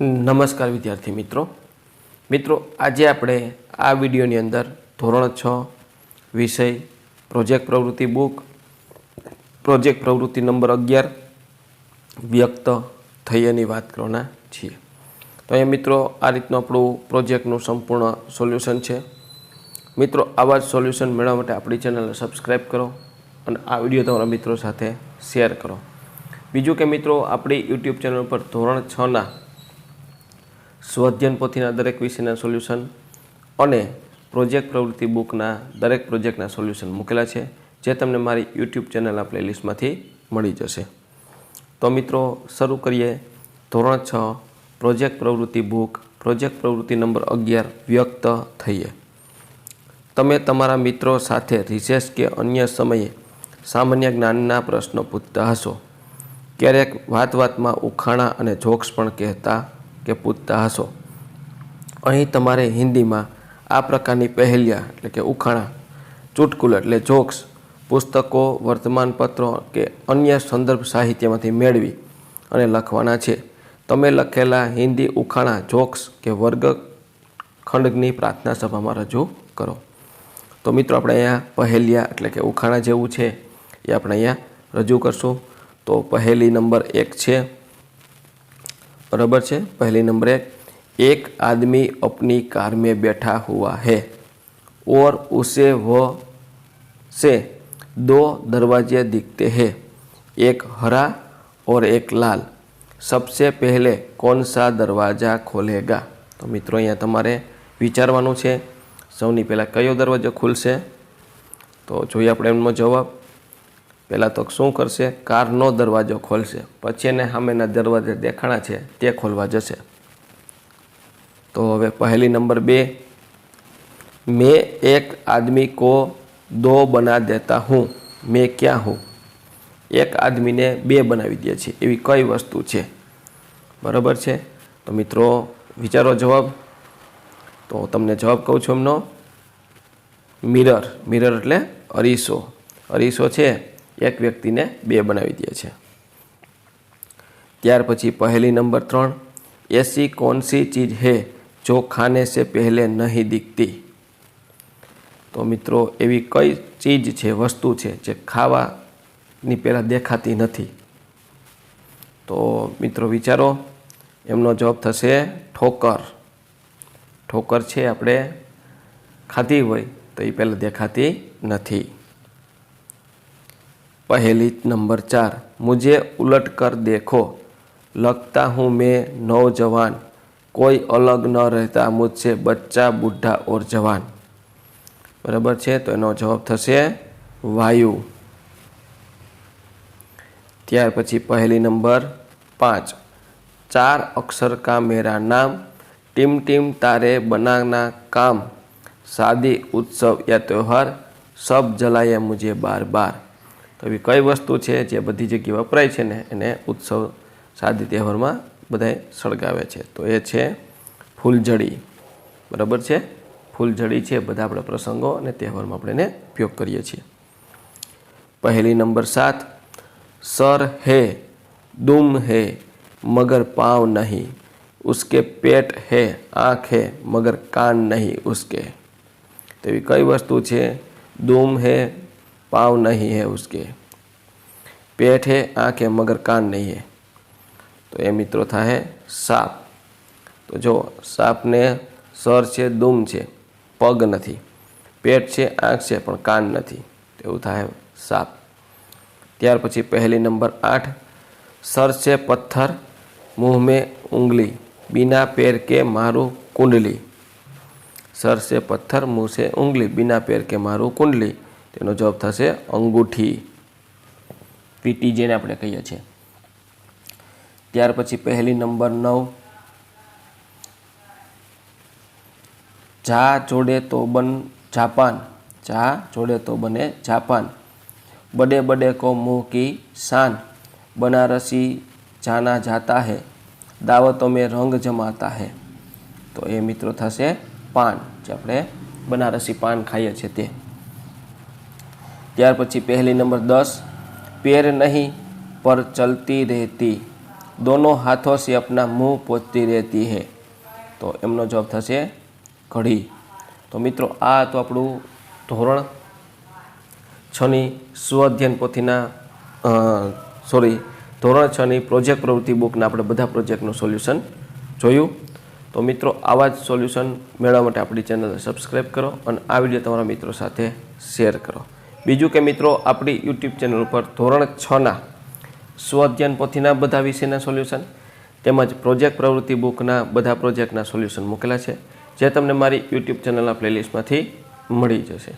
નમસ્કાર વિદ્યાર્થી મિત્રો. મિત્રો, આજે આપણે આ વિડીયોની અંદર ધોરણ છ વિષય પ્રોજેક્ટ પ્રવૃત્તિ બુક પ્રોજેક્ટ પ્રવૃત્તિ નંબર અગિયાર વ્યક્ત થઈની વાત કરવાના છીએ. તો અહીંયા મિત્રો, આ રીતનું આપણું પ્રોજેક્ટનું સંપૂર્ણ સોલ્યુશન છે. મિત્રો, આવા જ સોલ્યુશન મેળવવા માટે આપણી ચેનલને સબસ્ક્રાઈબ કરો અને આ વીડિયો તમારા મિત્રો સાથે શેર કરો. બીજું કે મિત્રો, આપણી યુટ્યુબ ચેનલ પર ધોરણ છના સ્વઅધ્યયન પોથીના દરેક વિષયના સોલ્યુશન અને પ્રોજેક્ટ પ્રવૃત્તિ બુકના દરેક પ્રોજેક્ટના સોલ્યુશન મૂકેલા છે, જે તમને મારી યુટ્યુબ ચેનલના પ્લેલિસ્ટમાંથી મળી જશે. તો મિત્રો, શરૂ કરીએ. ધોરણ છ પ્રોજેક્ટ પ્રવૃત્તિ બુક પ્રોજેક્ટ પ્રવૃત્તિ નંબર અગિયાર, વ્યક્ત થઈએ. તમે તમારા મિત્રો સાથે રિસેસ કે અન્ય સમયે સામાન્ય જ્ઞાનના પ્રશ્નો પૂછતા હશો. ક્યારેક વાત વાતમાં ઉખાણા અને જોક્સ પણ કહેતા કે પૂછતા હશો. અહીં તમારે હિન્દીમાં આ પ્રકારની પહેલિયા એટલે કે ઉખાણા, ચૂટકુલ એટલે જોક્સ, પુસ્તકો, વર્તમાનપત્રો કે અન્ય સંદર્ભ સાહિત્યમાંથી મેળવી અને લખવાના છે. તમે લખેલા હિન્દી ઉખાણા, જોક્સ કે વર્ગ ખંડની પ્રાર્થના સભામાં રજૂ કરો. તો મિત્રો, આપણે અહીંયા પહેલિયા એટલે કે ઉખાણા જેવું છે એ આપણે અહીંયા રજૂ કરશું. તો પહેલી નંબર એક છે. बराबर છે पहली नंबर एक एक आदमी अपनी कार में बैठा हुआ है और उसे वह से दो दरवाजे दिखते हैं एक हरा और एक लाल सबसे पहले कौन सा दरवाजा खोलेगा તો મિત્રો અહીંયા તમારે વિચારવાનું છે સૌની પહેલાં કયો દરવાજો ખુલશે તો જોઈએ આપણે એમનો જવાબ પહેલાં તો શું કરશે? કારનો દરવાજો ખોલશે. પછી એને સામેના દરવાજે દેખાણા છે, તે ખોલવા જશે. તો હવે પહેલી નંબર બે. મેં એક આદમી કો દો બના દેતા હું. મેં ક્યાં હું? એક આદમીને બે બનાવી દે છે. એવી કઈ વસ્તુ છે? બરાબર છે? તો મિત્રો, વિચારો જવાબ. તો તમને જવાબ કહું છું એમનો. મિરર. મિરર એટલે અરીસો. અરીસો છે. એક વ્યક્તિને બે બનાવી દે છે. ત્યાર પછી પહેલી નંબર ત્રણ, એસી કોનસી ચીજ હે જો ખાને સે પહેલે નહીં દીખતી? તો મિત્રો, એવી કઈ ચીજ છે, વસ્તુ છે, જે ખાવાની પહેલાં દેખાતી નથી? તો મિત્રો વિચારો, એમનો જવાબ થશે ઠોકર. ઠોકર છે આપણે ખાધી હોય તો એ પહેલાં દેખાતી નથી. पहली नंबर चार, मुझे उलट कर देखो। लगता हूँ मैं नौजवान, कोई अलग न रहता मुझसे बच्चा, बुढ़ा और जवान। बराबर है तो यह जवाब थे वायु। त्यार पी पहली नंबर पाँच, चार अक्षर का मेरा नाम, टीम टीम तारे बनाना काम, शादी, उत्सव या त्यौहार, सब जलाया मुझे बार बार। તો એવી કઈ વસ્તુ છે જે બધી જગ્યાએ વપરાય છે ને એને ઉત્સવ શાદી તહેવારમાં બધાએ સળગાવે છે? તો એ છે ફૂલઝડી. બરાબર છે? ફૂલઝડી છે, બધા આપણા પ્રસંગો અને તહેવારમાં આપણે એને ઉપયોગ કરીએ છીએ. પહેલી નંબર સાત, સર હે, દુમ હે, મગર પાવ નહીં. ઉસકે પેટ હે, આંખ હે, મગર કાન નહીં ઉસકે. એવી કઈ વસ્તુ છે? દુમ હે पाँव नहीं है उसके पेट है आँख है मगर कान नहीं है તો એ મિત્રો થાય સાપ તો જો સાપને સર છે દુમ છે પગ નથી પેટ છે આંખ છે પણ કાન નથી એવું થાય સાપ ત્યાર પછી પહેલી નંબર આઠ સર છે પથ્થર મુંહ મેં ઉંગલી बिना पैर के मारू कुंडली સર છે પથ્થર મુંહ છે ઉંગલી બિના પેર કે મારું કુંડલી તેનો જવાબ થશે અંગૂઠી, પીટી જેને આપણે કહીએ છીએ. ત્યાર પછી પહેલી નંબર નવ. જા જોડે તો બન જાપાન, જા જોડે તો બને જાપાન. બડે બડે કો મુંહ શાન, બનારસી જાના જાતા હે, દાવતો મેં રંગ જમાતા હે. તો એ મિત્રો થશે પાન, જે આપણે બનારસી પાન ખાઈએ છીએ તે. ત્યાર પછી પહેલી નંબર દસ પેર નહીં પર ચલતી રહેતી दोनों हाथों से अपना मुंह पोतती रहती है તો એમનો જવાબ થશે ઘડી તો મિત્રો આ તો આપણું ધોરણ છની સ્વઅધ્યયન પોથીના સોરી ધોરણ છની પ્રોજેક્ટ પ્રવૃત્તિ બુકના આપણે બધા પ્રોજેક્ટનું સોલ્યુશન જોયું તો મિત્રો આવા જ સોલ્યુશન મેળવવા માટે આપણી ચેનલને સબસ્ક્રાઈબ કરો અને આ વિડીયો તમારા મિત્રો સાથે શેર કરો બીજું કે મિત્રો, આપણી યુટ્યુબ ચેનલ ઉપર ધોરણ છના સ્વઅધ્યયન પોથીના બધા વિષયના સોલ્યુશન તેમજ પ્રોજેક્ટ પ્રવૃત્તિ બુકના બધા પ્રોજેક્ટના સોલ્યુશન મૂકેલા છે, જે તમને મારી યુટ્યુબ ચેનલના પ્લેલિસ્ટમાંથી મળી જશે.